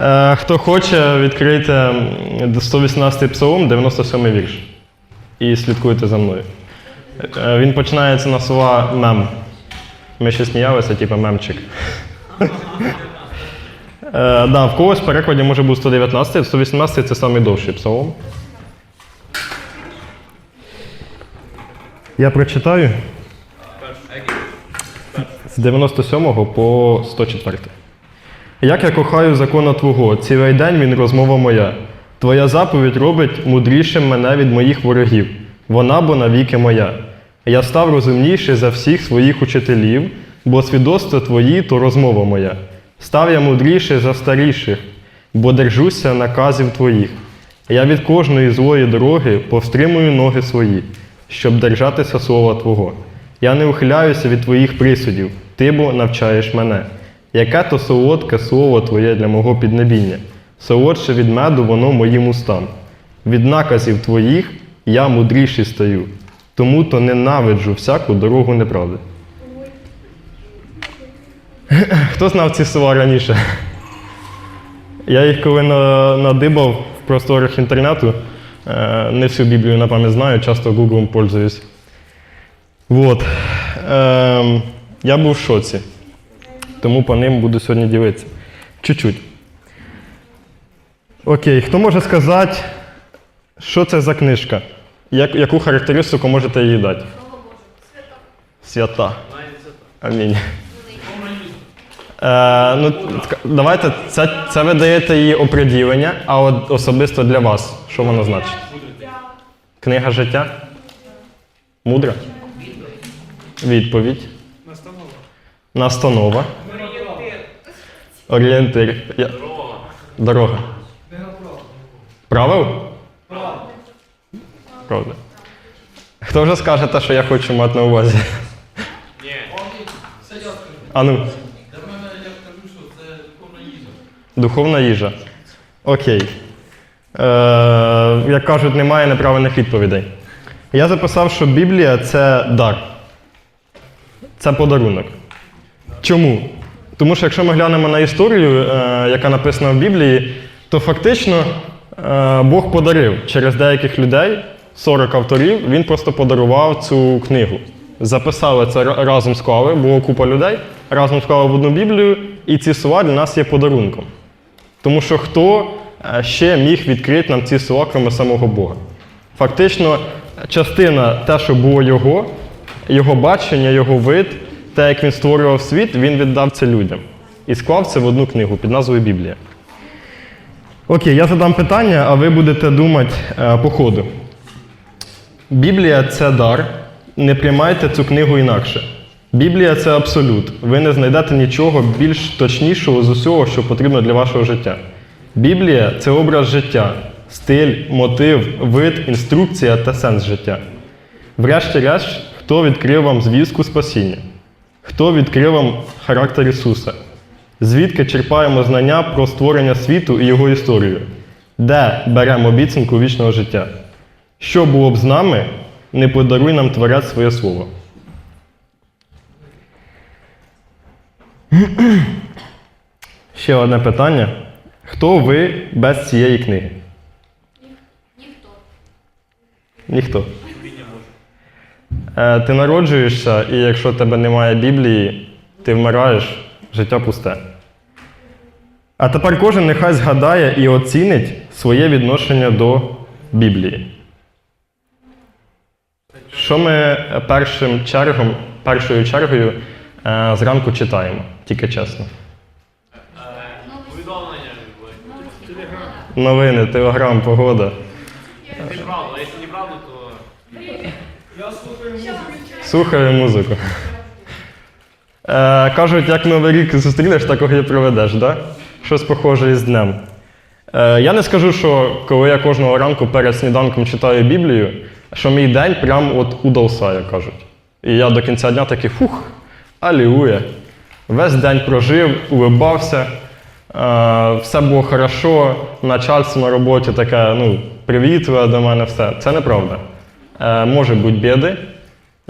Е, хто хоче, відкрийте м, 118 псалом, 97-й вірш. І слідкуйте за мною. Е, він починається на слова мем. Ми ще сміялися, типу мемчик. Е, да, в когось в перекладі може бути 119, 118 це найдовший псалом. Я прочитаю з 97 по 104. Як я кохаю закона Твого, цілий день він розмова моя. Твоя заповідь робить мудрішим мене від моїх ворогів. Вона бо навіки моя. Я став розумніший за всіх своїх учителів, бо свідоцтво твої то розмова моя. Став я мудріший за старіших, бо держуся наказів твоїх. Я від кожної злої дороги повстримую ноги свої, щоб держатися слова Твого. Я не ухиляюся від Твоїх присудів, Ти бо навчаєш мене. Яке то солодке слово Твоє для мого піднебіння, солодше від меду воно моїм устам. Від наказів Твоїх я мудріший стаю, тому то ненавиджу всяку дорогу неправди. Хто знав ці слова раніше? Я їх коли надибав в просторах інтернету, е, не всю Біблію на пам'ять знаю, часто Google пользуюсь. Вот. Ем, я був в шоці, тому по ним буду сьогодні ділитися. Чуть-чуть. Окей, хто може сказати, що це за книжка? Як, яку характеристику можете їй дати? Свята. Амінь. Е, ну, давайте, це, це ви даєте її оприділення, а от особисто для вас, що воно значить? Книга життя? Мудра? Відповідь. Настанова. Орієнтир. Я- Дорога. Правил? Правда. Хто вже скаже те, що я хочу мати на увазі? Ні. А ну. Духовна їжа. Окей. Е, як кажуть, немає неправильних відповідей. Я записав, що Біблія це дар. Це подарунок. Чому? Тому що якщо ми глянемо на історію, е, яка написана в Біблії, то фактично е, Бог подарив через деяких людей, 40 авторів, він просто подарував цю книгу. Записали це ра- разом склали, було купа людей, разом склали в одну Біблію, і ці слова для нас є подарунком. Тому що хто е, ще міг відкрити нам ці слова, крім самого Бога? Фактично, частина те, що було його, його бачення, його вид, те, як він створював світ, він віддав це людям. І склав це в одну книгу під назвою Біблія. Окей, я задам питання, а ви будете думати е, по ходу. Біблія це дар. Не приймайте цю книгу інакше. Біблія це абсолют. Ви не знайдете нічого більш точнішого з усього, що потрібно для вашого життя. Біблія це образ життя, стиль, мотив, вид, інструкція та сенс життя. Врешті-решт, хто відкрив вам звістку спасіння? Хто відкрив вам характер Ісуса? Звідки черпаємо знання про створення світу і його історію? Де беремо обіцянку вічного життя? Що було б з нами, не подаруй нам Творець своє слово. Ще одне питання. Хто ви без цієї книги? Ніхто. Ніхто. Е, ти народжуєшся, і якщо в тебе немає Біблії, ти вмираєш, життя пусте. А тепер кожен нехай згадає і оцінить своє відношення до Біблії. Що ми першим чергом, першою чергою е, зранку читаємо, тільки чесно. Повідомлення. Новини, телеграм, погода. Слухаю музику. Е, кажуть, як новий рік зустрінеш, такого і проведеш, да? Щось похоже із днем. Е, я не скажу, що коли я кожного ранку перед сніданком читаю Біблію, що мій день прям от удався, як кажуть. І я до кінця дня такий фух, алілуя. Весь день прожив, улибався, е, все було хорошо, начальство на роботі таке, ну, привітливе до мене все. Це неправда. Е, може бути біди,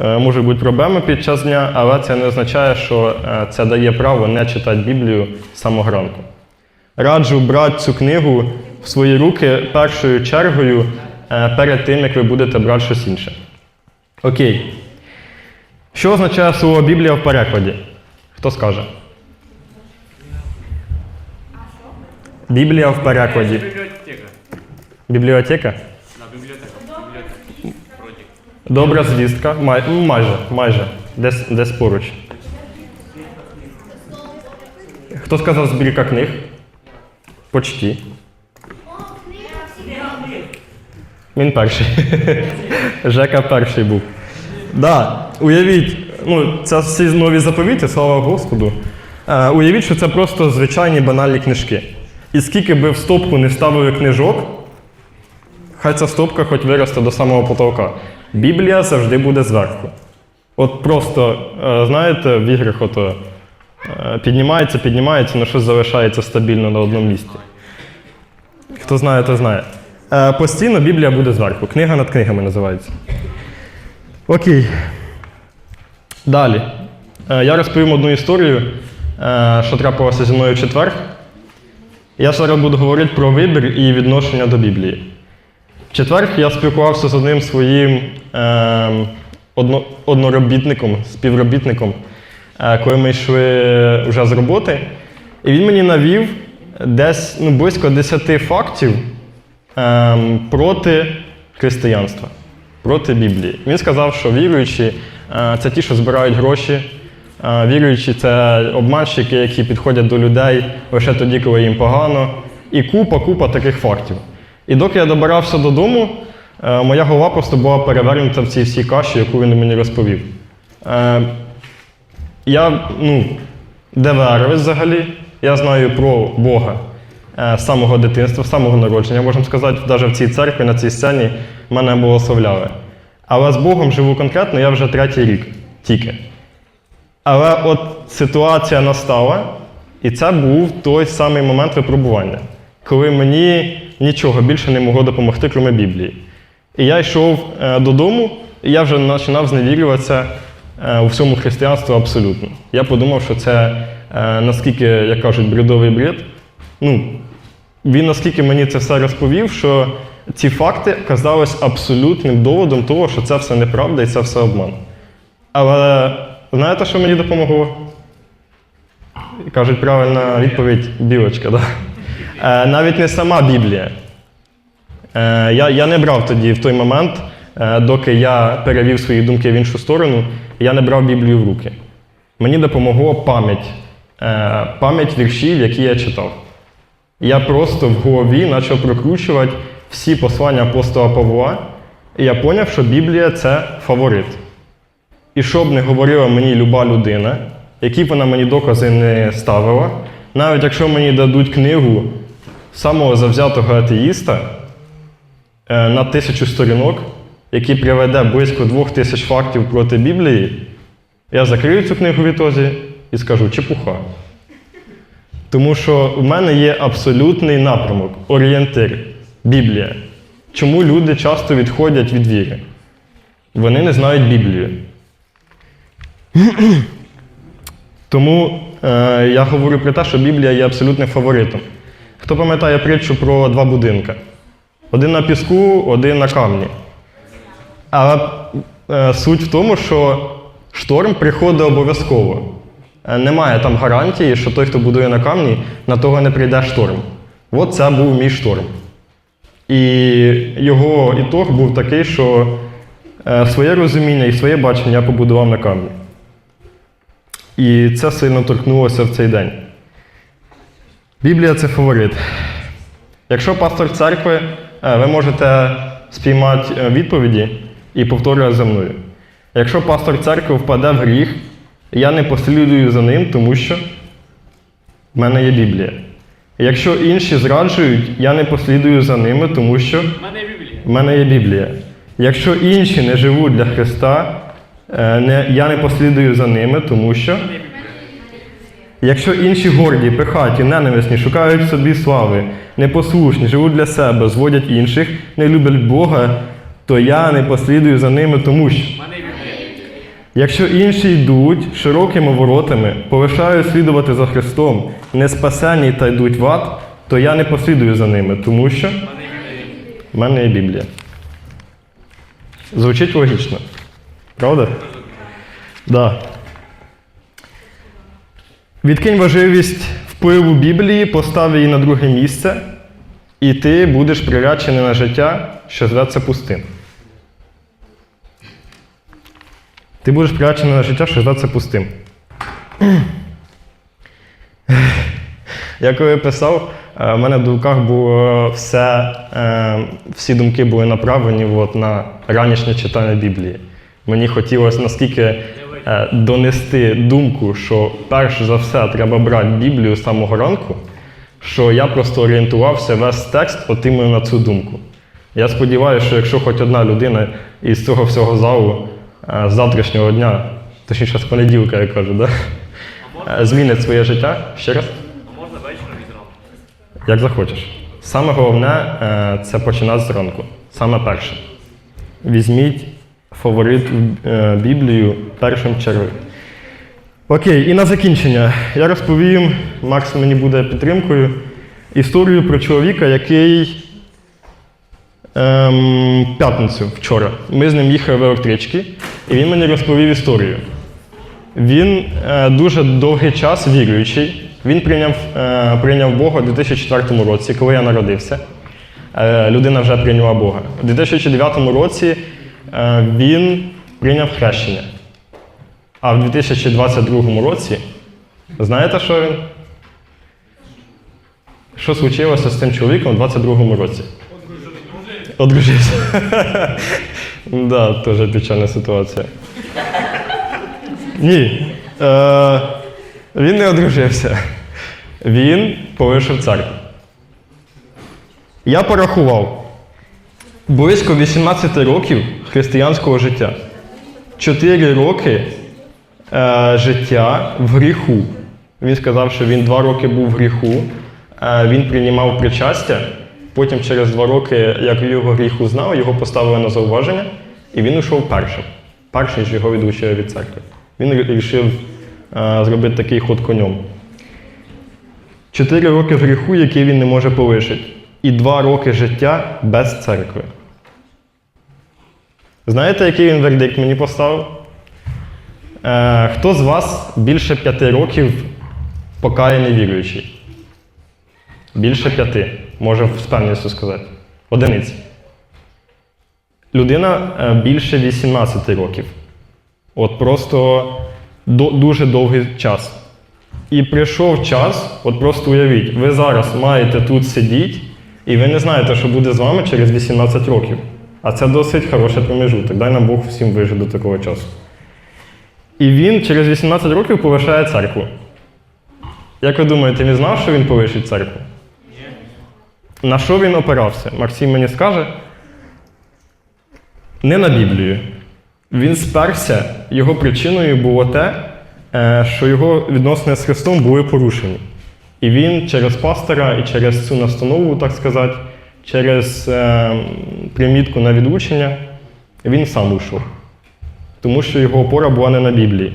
е, можуть бути проблеми під час дня, але це не означає, що е, це дає право не читати Біблію з самого ранку. Раджу брати цю книгу в свої руки першою чергою перед тим, як ви будете брати щось інше. Окей. Що означає слово Біблія в перекладі? Хто скаже? Біблія в перекладі. Бібліотека. Бібліотека? На бібліотека. Бібліотека. Вроді. Добра звістка. Май, ну, майже, майже. Десь, десь поруч. Хто сказав збірка книг? Почті. Він перший. Жека перший був. Да, уявіть, ну, це всі нові заповіти, слава Господу. Е, уявіть, що це просто звичайні банальні книжки. І скільки би в стопку не вставили книжок, Хай ця стопка хоч виросте до самого потолка. Біблія завжди буде зверху. От просто, е, знаєте, в іграх ото е, піднімається, піднімається, але щось залишається стабільно на одному місці. Хто знає, то знає. Е, Постійно Біблія буде зверху. Книга над книгами називається. Окей. Далі. Я розповім одну історію, що трапилося зі мною в четвер. Я зараз буду говорити про вибір і відношення до Біблії. Четвер я спілкувався з одним своїм е, одно, одноробітником, співробітником, е, коли ми йшли вже з роботи. І він мені навів десь ну, близько 10 фактів е, проти християнства, проти Біблії. Він сказав, що віруючі е, це ті, що збирають гроші. Е, Віруючі це обманщики, які підходять до людей лише тоді, коли їм погано. І купа, купа таких фактів. І доки я добирався додому, е, моя голова просто була перевернута в цій всій каші, яку він мені розповів. Е, Я, ну, ДВР взагалі, я знаю про Бога е, з самого дитинства, з самого народження, можна сказати, навіть в цій церкві, на цій сцені мене благословляли. Але з Богом живу конкретно, я вже третій рік тільки. Але от ситуація настала, і це був той самий момент випробування, коли мені нічого більше не могло допомогти, крім Біблії. І я йшов е, додому, і я вже починав зневірюватися е, у всьому християнству абсолютно. Я подумав, що це е, наскільки, як кажуть, бредовий бред. Ну, він наскільки мені це все розповів, що ці факти казались абсолютним доводом того, що це все неправда і це все обман. Але знаєте, що мені допомогло? Кажуть, правильна відповідь білочка, да? Е, навіть не сама Біблія. Е, я, я не брав тоді в той момент, е, доки я перевів свої думки в іншу сторону, я не брав Біблію в руки. Мені допомогло пам'ять, пам'ять віршів, які я читав. Я просто в голові почав прокручувати всі послання апостола Павла, і я зрозумів, що Біблія це фаворит. І що б не говорила мені люба людина, які б вона мені докази не ставила, навіть якщо мені дадуть книгу самого завзятого атеїста е, на тисячу сторінок, який приведе близько двох тисяч фактів проти Біблії, я закрию цю книгу в ітозі і скажу чепуха. Тому що в мене є абсолютний напрямок, орієнтир, Біблія. Чому люди часто відходять від віри? Вони не знають Біблію. Тому е, я говорю про те, що Біблія є абсолютним фаворитом. Хто пам'ятає притчу про два будинки? Один на піску, один на камні. Але е, суть в тому, що шторм приходить обов'язково. Е, Немає там гарантії, що той, хто будує на камні, на того не прийде шторм. От це був мій шторм. І його ітог був такий, що е, своє розуміння і своє бачення я побудував на камні. І це сильно торкнулося в цей день. Біблія це фаворит. Якщо пастор церкви, е, ви можете спіймати е, відповіді і повторювати за мною. Якщо пастор церкви впаде в гріх, я не послідую за ним, тому що в мене є Біблія. Якщо інші зраджують, я не послідую за ними, тому що в мене є Біблія. Якщо інші не живуть для Христа, е, я не послідую за ними, тому що. Якщо інші горді, пихаті, ненависні, шукають собі слави, непослушні, живуть для себе, зводять інших, не люблять Бога, то я не послідую за ними, тому що. Якщо інші йдуть широкими воротами, полишають слідувати за Христом, не спасені та йдуть в ад, то я не послідую за ними, тому що в мене є Біблія. Звучить логічно. Правда? Да. Відкинь важливість впливу Біблії, постав її на друге місце, і ти будеш приречений на життя, що зветься пустим. Ти будеш приречений на життя, що зветься пустим. Я коли писав, е, в мене в думках було все, е, всі думки були направлені от, на ранішнє читання Біблії. Мені хотілося наскільки донести думку, що перш за все треба брати Біблію з самого ранку, що я просто орієнтувався весь текст от на цю думку. Я сподіваюся, що якщо хоч одна людина із цього всього залу е, з завтрашнього дня, точніше з понеділка, я кажу, да? е, змінить своє життя, ще раз. А можна вечором і? Як захочеш. Саме головне е, це починати зранку. Саме перше. Візьміть фаворит е, Біблію першим чергою. Окей, і на закінчення я розповім, Макс мені буде підтримкою, історію про чоловіка, який ем, п'ятницю вчора. Ми з ним їхали в електричці, і він мені розповів історію. Він е, дуже довгий час віруючий. Він прийняв, е, прийняв Бога у 2004 році, коли я народився. Е, людина вже прийняла Бога. У 2009 році е, він прийняв хрещення. А в 2022 році, знаєте, що він? Що случилося з цим чоловіком у 2022 році? Одружився. Да, теж печальна ситуація. Ні. Е, він не одружився. Він полишив церкву. Я порахував близько 18 років християнського життя. 4 роки е, життя в гріху. Він сказав, що він 2 роки був в гріху, е, він приймав причастя. Потім через 2 роки, як його гріх узнав, його поставили на зауваження, і він йшов першим. Перший ж його відлучили від церкви. Він вирішив е, зробити такий ход конем. Чотири роки гріху, які він не може полишити, і два роки життя без церкви. Знаєте, який він вердикт мені поставив? Е, хто з вас більше п'яти років покаяний віруючий? Більше п'яти. Може з певністю сказати. Одиниці. Людина е, більше 18 років. От просто до- дуже довгий час. І прийшов час, от просто уявіть, ви зараз маєте тут сидіти, і ви не знаєте, що буде з вами через 18 років. А це досить хороший проміжуток. Дай нам Бог всім вижити до такого часу. І він через 18 років полишає церкву. Як ви думаєте, він знав, що він полишить церкву? На що він опирався? Максим мені скаже. Не на Біблію. Він сперся, його причиною було те, е, що його відносини з Христом були порушені. І він через пастора і через цю настанову, так сказати, через е, примітку на відлучення, він сам ушов. Тому що його опора була не на Біблії.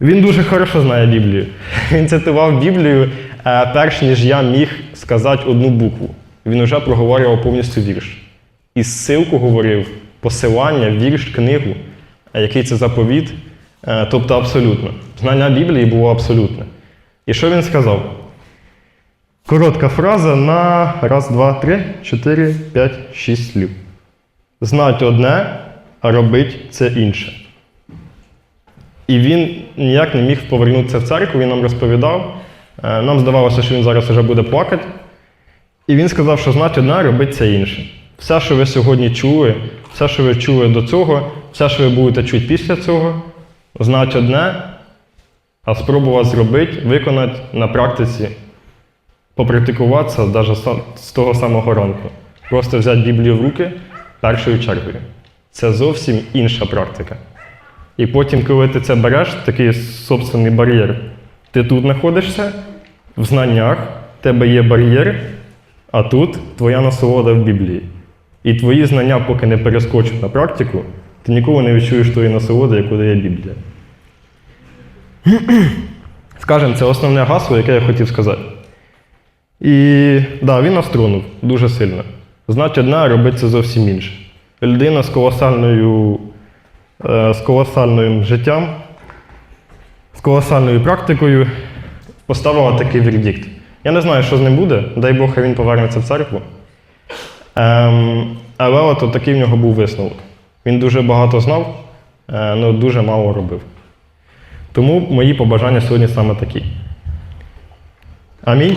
Він дуже хорошо знає Біблію. Він цитував Біблію, е, перш ніж я міг сказати одну букву. Він вже проговорював повністю вірш. І ссилку говорив, посилання, вірш, книгу, е, який це заповіт, е, тобто абсолютно. Знання Біблії було абсолютне. І що він сказав? Коротка фраза на раз, два, три, чотири, п'ять, шість слів. Знать одне, робить це інше. І він ніяк не міг повернутися в церкву, він нам розповідав. Е, Нам здавалося, що він зараз вже буде плакати. І він сказав, що знать одне, робить це інше. Все, що ви сьогодні чули, все, що ви чули до цього, все, що ви будете чути після цього, знать одне, а спробувати зробити, виконати на практиці, попрактикуватися навіть з того самого ранку. Просто взяти Біблію в руки першою чергою. Це зовсім інша практика. І потім, коли ти це береш, такий собственний бар'єр, ти тут знаходишся, в знаннях, в тебе є бар'єр, а тут твоя насолода в Біблії. І твої знання, поки не перескочать на практику, ти ніколи не відчуєш тої насолоди, яку дає Біблія. Скажем, це основне гасло, яке я хотів сказати. І да, він нас тронув дуже сильно. Значить, одна робить зовсім інше. Людина з колосальною, е, з колосальним життям, з колосальною практикою поставила такий вердикт. Я не знаю, що з ним буде, дай Бог, він повернеться в церкву. Ем, але от такий в нього був висновок. Він дуже багато знав, але дуже мало робив. Тому мої побажання сьогодні саме такі. Амінь.